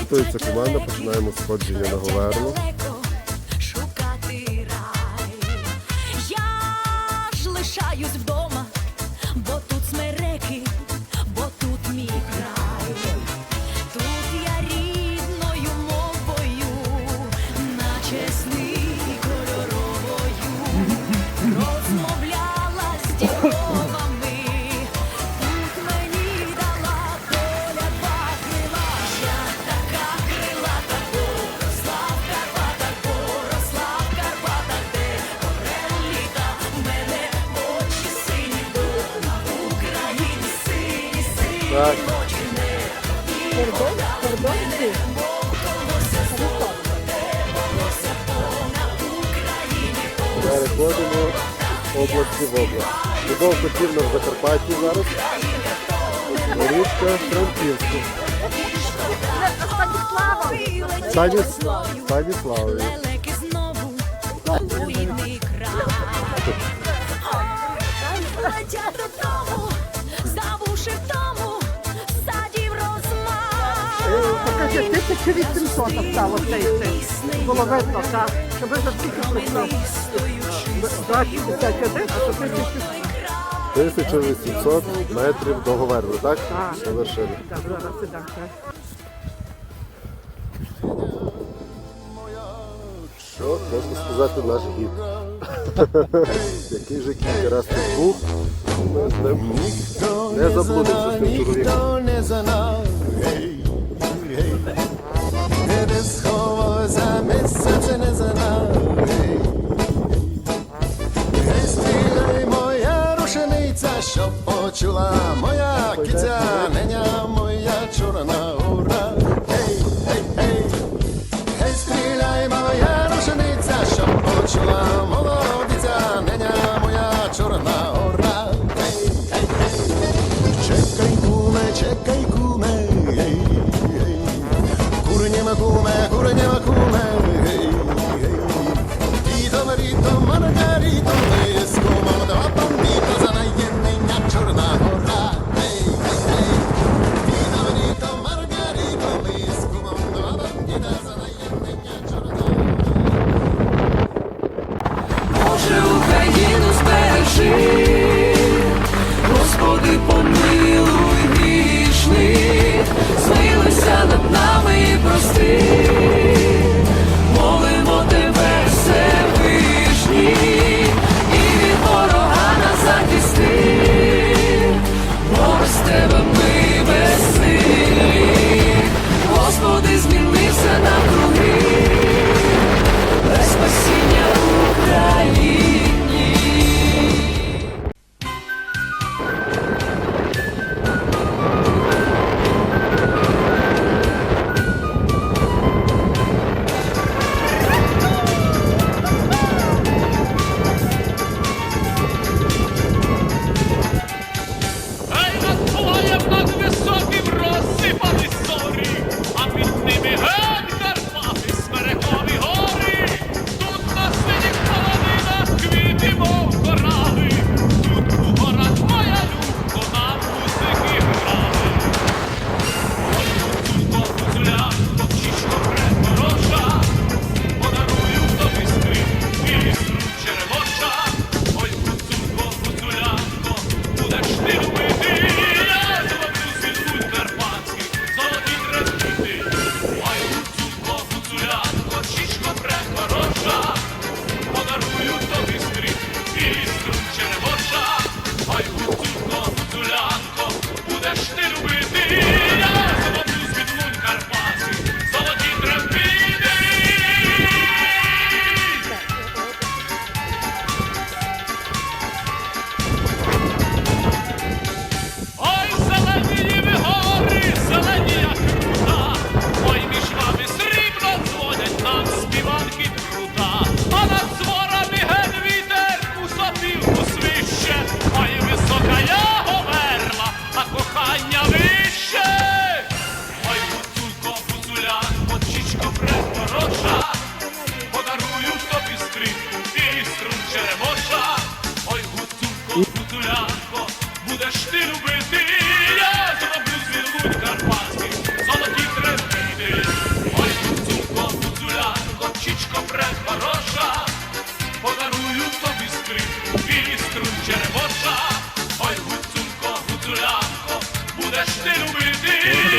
Готується команда, починаємо сходження на говерну. Так. Кордон? Переходимо області в область. Любов потрібна в Закарпатті зараз. Річка Франківська. Станіслава. Станіславою. Станіславою. ще 1800 осталося йти. Було видно, так. Щоб за скільки прийшла 2051, а то 1800 метрів до так? Так. Завершили. Так, зараз і так, так. Що можна сказати наш гід? Який же кілька раз тут був, не заблудився з тим чоловіком. hey. Teraz chowo zamysł.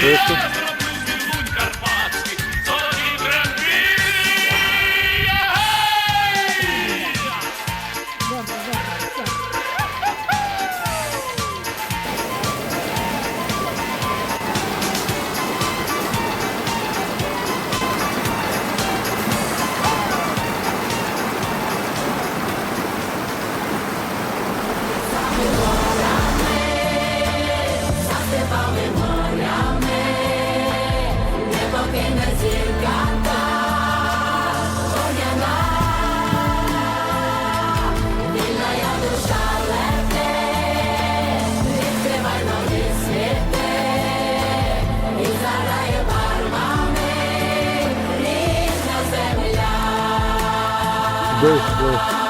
Preto. Blue, blue.